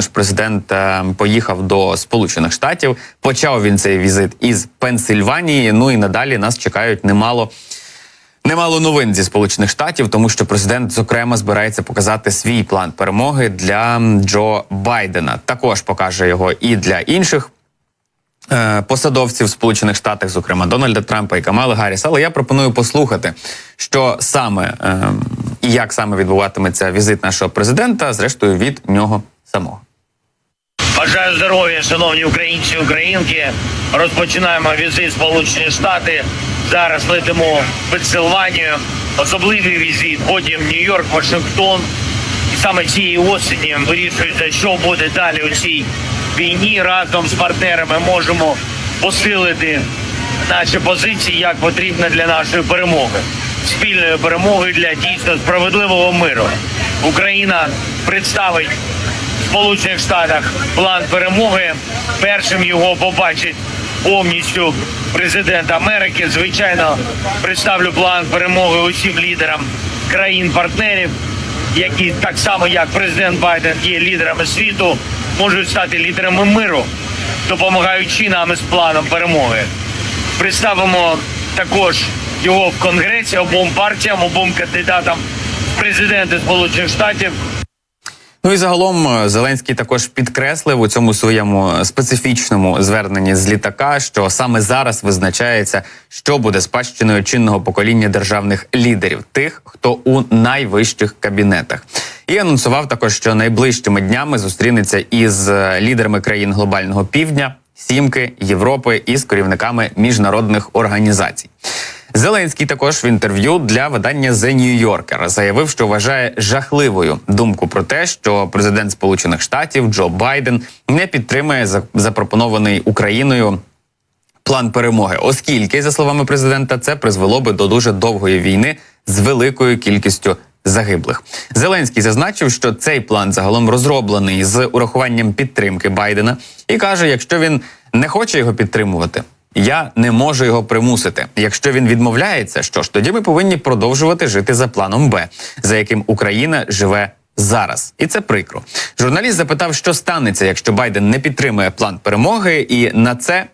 ж президент е, поїхав до Сполучених Штатів. Почав він цей візит із Пенсильванії. Ну і надалі нас чекають немало. Немало новин зі сполучених штатів, тому що президент зокрема збирається показати свій план перемоги для Джо Байдена. Також покаже його і для інших е, посадовців Сполучених Штатах, зокрема Дональда Трампа і Камали Гарріс. Але я пропоную послухати, що саме е, і як саме відбуватиметься візит нашого президента, зрештою від нього самого. Бажаю здоров'я, шановні українці і українки. Розпочинаємо візит Сполучені Штати. Зараз летимо в Пенсильванію. Особливий візит. Потім Нью-Йорк, Вашингтон. І саме цієї осені вирішується, що буде далі у цій війні. Разом з партнерами можемо посилити наші позиції як потрібно для нашої перемоги. Спільної перемоги для дійсно справедливого миру. Україна представить Сполучених Штатах план перемоги. Першим його побачить повністю президент Америки. Звичайно, представлю план перемоги усім лідерам країн-партнерів, які так само як президент Байден є лідерами світу, можуть стати лідерами миру, допомагаючи нам із планом перемоги. Представимо також його в конгресі обом партіям, обом кандидатам в президенти Сполучених Штатів. Ну і загалом е, Зеленський також підкреслив у цьому своєму специфічному зверненні з літака, що саме зараз визначається, що буде спадщиною чинного покоління державних лідерів, тих, хто у найвищих кабінетах, і анонсував також, що найближчими днями зустрінеться із е, лідерами країн глобального півдня, сімки Європи і з керівниками міжнародних організацій. Зеленський також в інтерв'ю для видання The New Yorker заявив, що вважає жахливою думку про те, що президент Сполучених Штатів Джо Байден не підтримує запропонований Україною план перемоги, оскільки, за словами президента, це призвело би до дуже довгої війни з великою кількістю загиблих. Зеленський зазначив, що цей план загалом розроблений з урахуванням підтримки Байдена, і каже: якщо він не хоче його підтримувати. Я не можу його примусити. Якщо він відмовляється, що ж тоді ми повинні продовжувати жити за планом Б, за яким Україна живе зараз, і це прикро. Журналіст запитав, що станеться, якщо Байден не підтримує план перемоги, і на це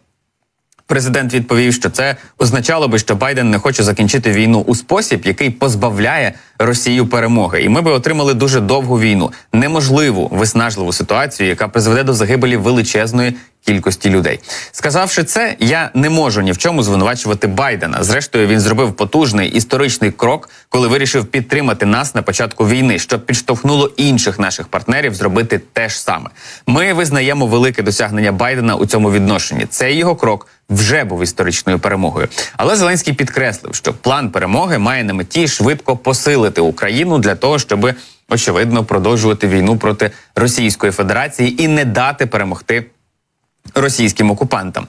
Президент відповів, що це означало би, що Байден не хоче закінчити війну у спосіб, який позбавляє Росію перемоги, і ми би отримали дуже довгу війну, неможливу виснажливу ситуацію, яка призведе до загибелі величезної кількості людей. Сказавши це, я не можу ні в чому звинувачувати Байдена. Зрештою, він зробив потужний історичний крок, коли вирішив підтримати нас на початку війни, що підштовхнуло інших наших партнерів зробити те ж саме. Ми визнаємо велике досягнення Байдена у цьому відношенні. Цей його крок вже був історичною перемогою. Але Зеленський підкреслив, що план перемоги має на меті швидко посилити Україну для того, щоб очевидно продовжувати війну проти Російської Федерації і не дати перемогти російським окупантам.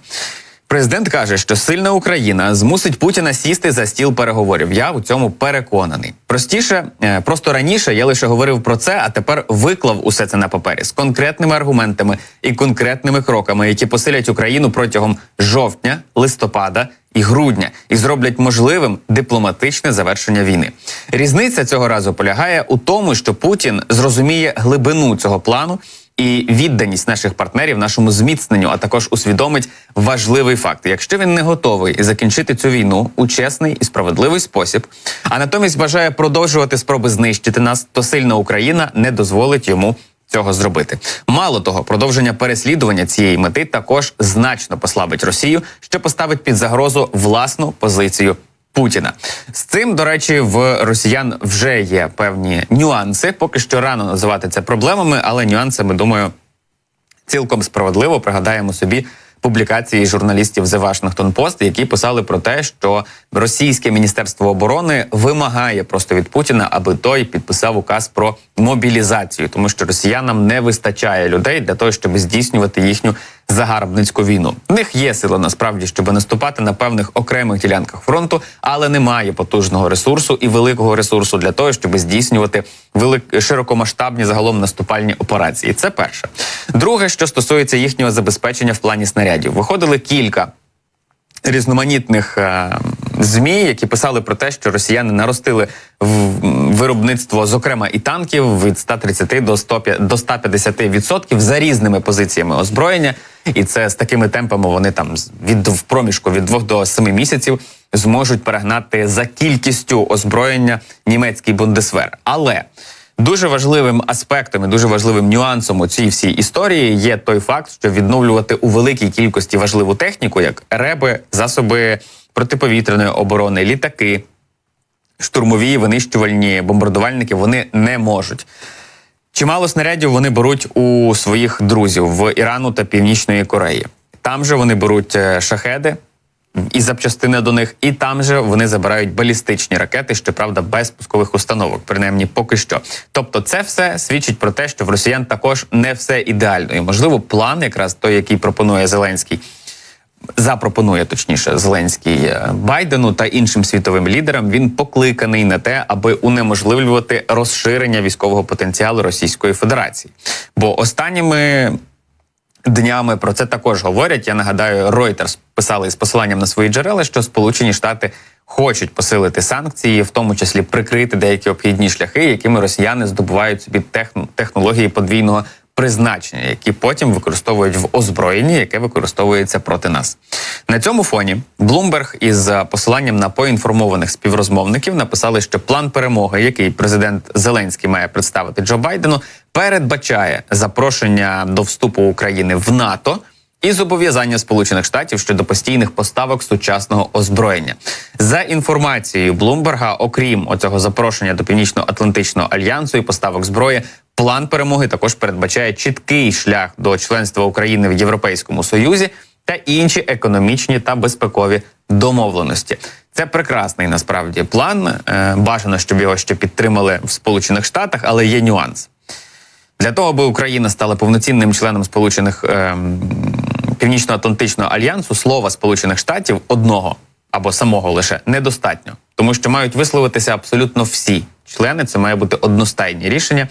Президент каже, що сильна Україна змусить Путіна сісти за стіл переговорів. Я у цьому переконаний. Простіше, е, просто раніше я лише говорив про це, а тепер виклав усе це на папері з конкретними аргументами і конкретними кроками, які посилять Україну протягом жовтня, листопада і грудня і зроблять можливим дипломатичне завершення війни. Різниця цього разу полягає у тому, що Путін зрозуміє глибину цього плану і відданість наших партнерів нашому зміцненню, а також усвідомить важливий факт: якщо він не готовий закінчити цю війну у чесний і справедливий спосіб, а натомість бажає продовжувати спроби знищити нас, то сильна Україна не дозволить йому. Цього зробити мало того, продовження переслідування цієї мети також значно послабить Росію, що поставить під загрозу власну позицію Путіна. З цим, до речі, в росіян вже є певні нюанси. Поки що рано називати це проблемами, але нюанси, ми думаю, цілком справедливо пригадаємо собі публікації журналістів The Washington Post, які писали про те, що російське міністерство оборони вимагає просто від Путіна, аби той підписав указ про мобілізацію, тому що росіянам не вистачає людей для того, щоб здійснювати їхню загарбницьку війну. В них є сила насправді, щоб наступати на певних окремих ділянках фронту, але немає потужного ресурсу і великого ресурсу для того, щоб здійснювати велик широкомасштабні загалом наступальні операції. Це перше. Друге, що стосується їхнього забезпечення в плані снарядів, виходили кілька різноманітних е, змі, які писали про те, що росіяни наростили виробництво, зокрема, і танків від 130 до 100, до 150 відсотків за різними позиціями озброєння, і це з такими темпами вони там від в проміжку від 2 до 7 місяців зможуть перегнати за кількістю озброєння німецький бундесвер. Але Дуже важливим аспектом і дуже важливим нюансом у цій всій історії є той факт, що відновлювати у великій кількості важливу техніку, як реби, засоби протиповітряної оборони, літаки, штурмові, винищувальні бомбардувальники, вони не можуть. Чимало снарядів вони беруть у своїх друзів в Ірану та Північної Кореї. Там же вони беруть е, шахеди і запчастини до них, і там же вони забирають балістичні ракети, щоправда, без пускових установок, принаймні поки що. Тобто, це все свідчить про те, що в росіян також не все ідеально. І можливо, план, якраз той, який пропонує Зеленський, запропонує точніше Зеленський е, Байдену та іншим світовим лідерам. Він покликаний на те, аби унеможливлювати розширення військового потенціалу Російської Федерації. Бо останніми днями про це також говорять. Я нагадаю, Reuters писали із посиланням на свої джерела, що Сполучені Штати хочуть посилити санкції, в тому числі прикрити деякі обхідні шляхи, якими росіяни здобувають собі техн- технології подвійного призначення, які потім використовують в озброєнні, яке використовується проти нас. На цьому фоні Bloomberg із посиланням на поінформованих співрозмовників написали, що план перемоги, який президент Зеленський має представити Джо Байдену, передбачає запрошення до вступу України в НАТО. І зобов'язання Сполучених Штатів щодо постійних поставок сучасного озброєння за інформацією Блумберга, окрім оцього запрошення до Північно-Атлантичного альянсу і поставок зброї, план перемоги також передбачає чіткий шлях до членства України в Європейському Союзі та інші економічні та безпекові домовленості. Це прекрасний насправді план. Е, Бажано, щоб його ще підтримали в Сполучених Штатах, але є нюанс. Для того, аби Україна стала повноцінним членом Сполучених ем, Північно-Атлантичного альянсу, слова Сполучених Штатів одного або самого лише недостатньо, тому що мають висловитися абсолютно всі члени. Це має бути одностайні рішення.